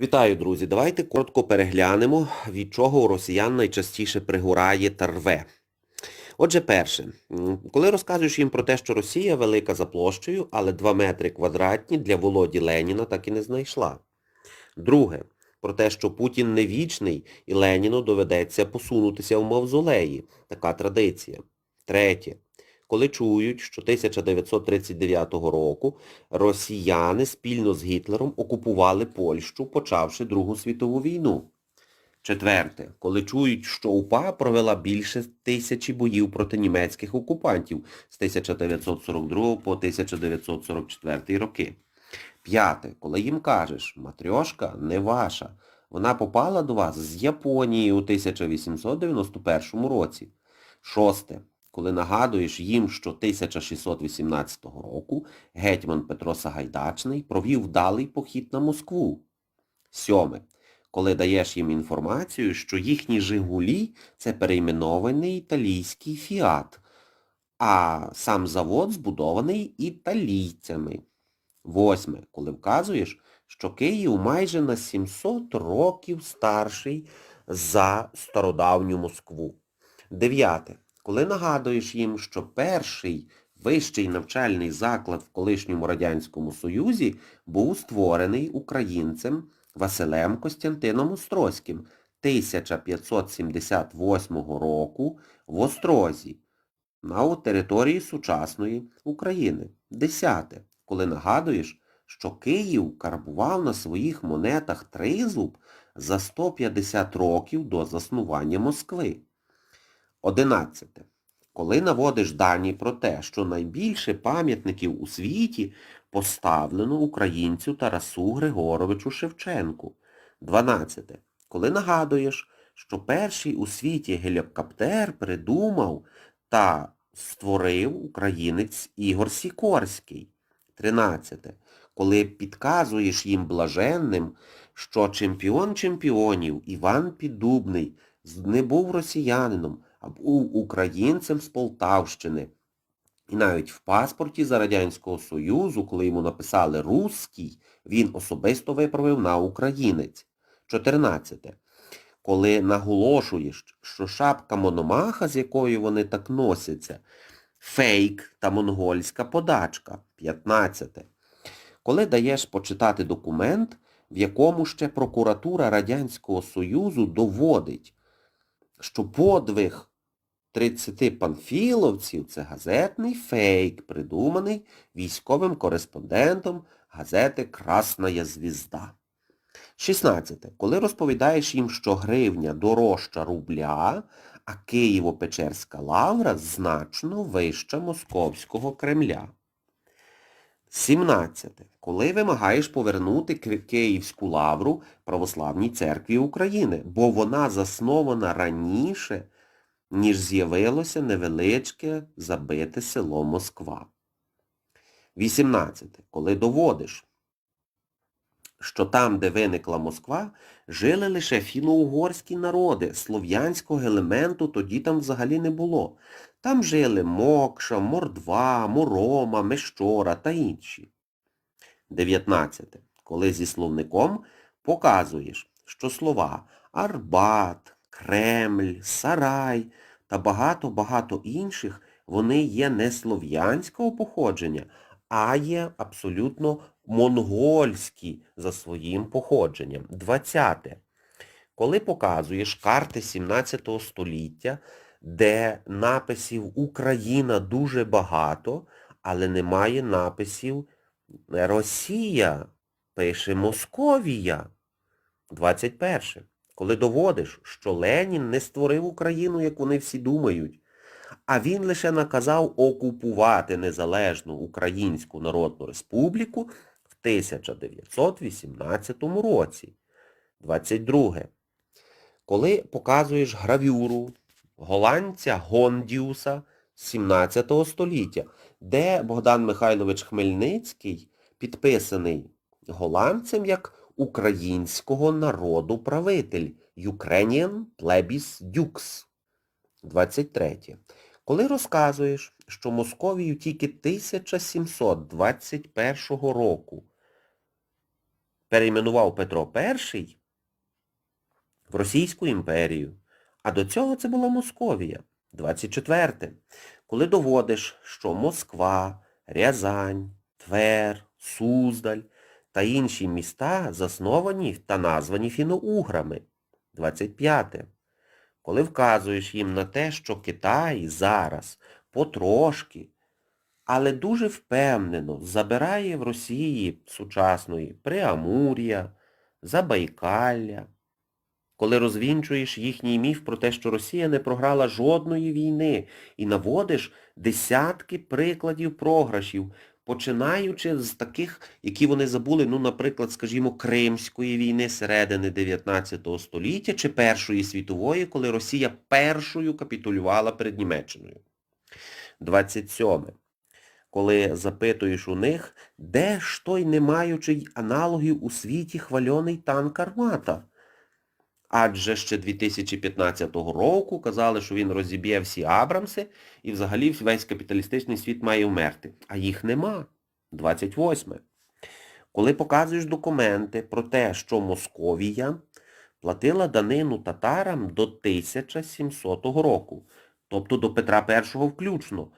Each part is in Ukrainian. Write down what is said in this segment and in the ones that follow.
Вітаю, друзі! Давайте коротко переглянемо, від чого у росіян найчастіше пригорає та рве. Отже, перше, коли розказуєш їм про те, що Росія велика за площею, але 2 метри квадратні для Володі Леніна так і не знайшла. Друге, про те, що Путін не вічний і Леніну доведеться посунутися в мавзолеї. Така традиція. Третє, коли чують, що 1939 року росіяни спільно з Гітлером окупували Польщу, почавши Другу світову війну. Четверте, коли чують, що УПА провела більше тисячі боїв проти німецьких окупантів з 1942 по 1944 роки. П'яте, коли їм кажеш, матрьошка не ваша, вона попала до вас з Японії у 1891 році. Шосте, коли нагадуєш їм, що 1618 року гетьман Петро Сагайдачний провів вдалий похід на Москву. Сьоме, коли даєш їм інформацію, що їхні «Жигулі» – це перейменований італійський «Фіат», а сам завод збудований італійцями. Восьме, коли вказуєш, що Київ майже на 700 років старший за стародавню Москву. Дев'яте, коли нагадуєш їм, що перший вищий навчальний заклад в колишньому Радянському Союзі був створений українцем Василем Костянтином Острозьким 1578 року в Острозі на території сучасної України. Десяте, коли нагадуєш, що Київ карбував на своїх монетах тризуб за 150 років до заснування Москви. Одинадцяте. Коли наводиш дані про те, що найбільше пам'ятників у світі поставлено українцю Тарасу Григоровичу Шевченку. 12. Коли нагадуєш, що перший у світі гелікоптер придумав та створив українець Ігор Сікорський. 13. Коли підказуєш їм блаженним, що чемпіон чемпіонів Іван Піддубний не був росіянином, був українцем з Полтавщини. І навіть в паспорті за Радянського Союзу, коли йому написали «русський», він особисто виправив на українець. 14. Коли наголошуєш, що шапка Мономаха, з якою вони так носяться, фейк та монгольська подачка. 15. Коли даєш почитати документ, в якому ще прокуратура Радянського Союзу доводить, що подвиг 30 панфіловців це газетний фейк, придуманий військовим кореспондентом газети Красная Звізда. 16. Коли розповідаєш їм, що гривня дорожча рубля, а Києво-Печерська лавра значно вища Московського Кремля. 17. Коли вимагаєш повернути Ки- Київську лавру Православній церкві України, бо вона заснована раніше, ніж з'явилося невеличке забите село Москва. 18. Коли доводиш, що там, де виникла Москва, жили лише фіно-угорські народи, слов'янського елементу тоді там взагалі не було. Там жили Мокша, Мордва, Морома, Мещора та інші. 19. Коли зі словником показуєш, що слова Арбат, Кремль, Сарай та багато-багато інших, вони є не слов'янського походження, а є абсолютно монгольські за своїм походженням. 20. Коли показуєш карти 17 століття, де написів Україна дуже багато, але немає написів Росія, пише Московія. 21. Коли доводиш, що Ленін не створив Україну, як вони всі думають, а він лише наказав окупувати незалежну Українську Народну Республіку в 1918 році. 22. Коли показуєш гравюру голландця Гондіуса з 17 століття, де Богдан Михайлович Хмельницький підписаний голландцем як українського народу правитель Ukrainian Plebis Dux. 23. Коли розказуєш, що Московію тільки 1721 року перейменував Петро І в Російську імперію. А до цього це була Московія. 24. Коли доводиш, що Москва, Рязань, Твер, Суздаль та інші міста засновані та названі фіноуграми. 25. Коли вказуєш їм на те, що Китай зараз потрошки, але дуже впевнено забирає в Росії сучасної Преамур'я, Забайкалля, коли розвінчуєш їхній міф про те, що Росія не програла жодної війни і наводиш десятки прикладів програшів, починаючи з таких, які вони забули, ну, наприклад, скажімо, Кримської війни середини 19 століття чи Першої світової, коли Росія першою капітулювала перед Німеччиною. 27. Коли запитуєш у них, де ж той не маючий аналогів у світі хвальоний танк «Армата»? Адже ще 2015 року казали, що він розіб'є всі Абрамси і взагалі весь капіталістичний світ має вмерти. А їх нема. 28. Коли показуєш документи про те, що Московія платила данину татарам до 1700 року, тобто до Петра І включно,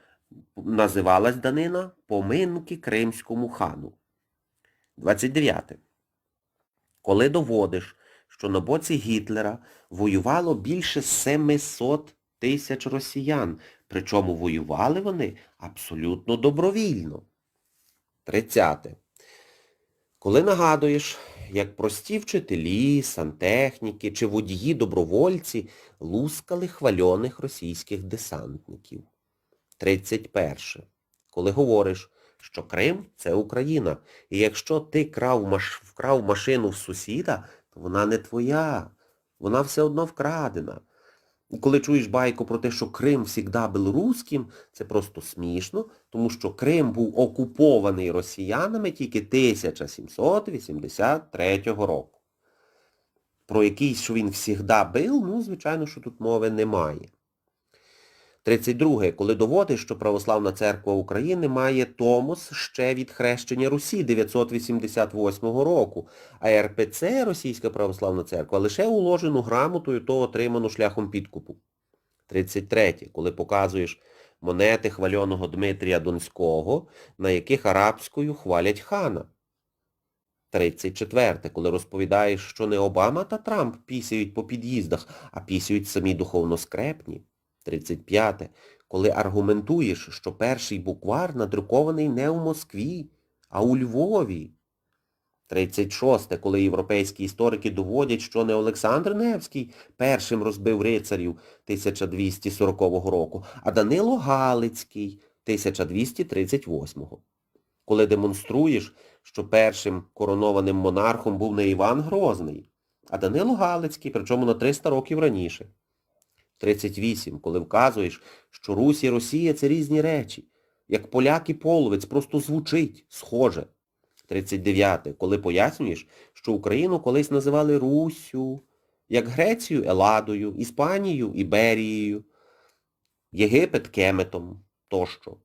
називалась данина «Поминки Кримському хану». 29. Коли доводиш, що на боці Гітлера воювало більше 700 тисяч росіян, причому воювали вони абсолютно добровільно. 30. Коли нагадуєш, як прості вчителі, сантехніки чи водії-добровольці лускали хвальоних російських десантників. 31. Коли говориш, що Крим – це Україна, і якщо ти крав, маш... вкрав машину в сусіда, то вона не твоя, вона все одно вкрадена. І коли чуєш байку про те, що Крим завжди був руським, це просто смішно, тому що Крим був окупований росіянами тільки 1783 року. Про якийсь, що він завжди був, ну, звичайно, що тут мови немає. 32. Коли доводиш, що Православна Церква України має Томос ще від хрещення Русі 988 року, а РПЦ, Російська Православна Церква, лише уложену грамотою, то отриману шляхом підкупу. 33. Коли показуєш монети хвальоного Дмитрія Донського, на яких арабською хвалять хана. 34. Коли розповідаєш, що не Обама та Трамп пісяють по під'їздах, а пісяють самі духовно скрепні. 35. Коли аргументуєш, що перший буквар надрукований не у Москві, а у Львові. 36. Коли європейські історики доводять, що не Олександр Невський першим розбив рицарів 1240 року, а Данило Галицький 1238. Коли демонструєш, що першим коронованим монархом був не Іван Грозний, а Данило Галицький, причому на 300 років раніше. 38, коли вказуєш, що Русь і Росія це різні речі. Як поляк і половець просто звучить, схоже. 39, коли пояснюєш, що Україну колись називали Руссю, як Грецію Еладою, Іспанію Іберією, Єгипет Кеметом тощо.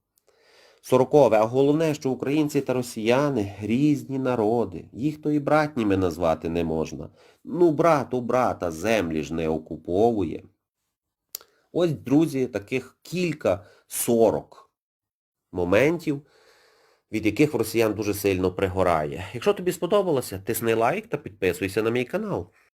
Сорокове, а головне, що українці та росіяни різні народи. Їх то і братніми назвати не можна. Ну, брат у брата землі ж не окуповує. Ось, друзі, таких кілька сорок моментів, від яких в росіян дуже сильно пригорає. Якщо тобі сподобалося, тисни лайк та підписуйся на мій канал.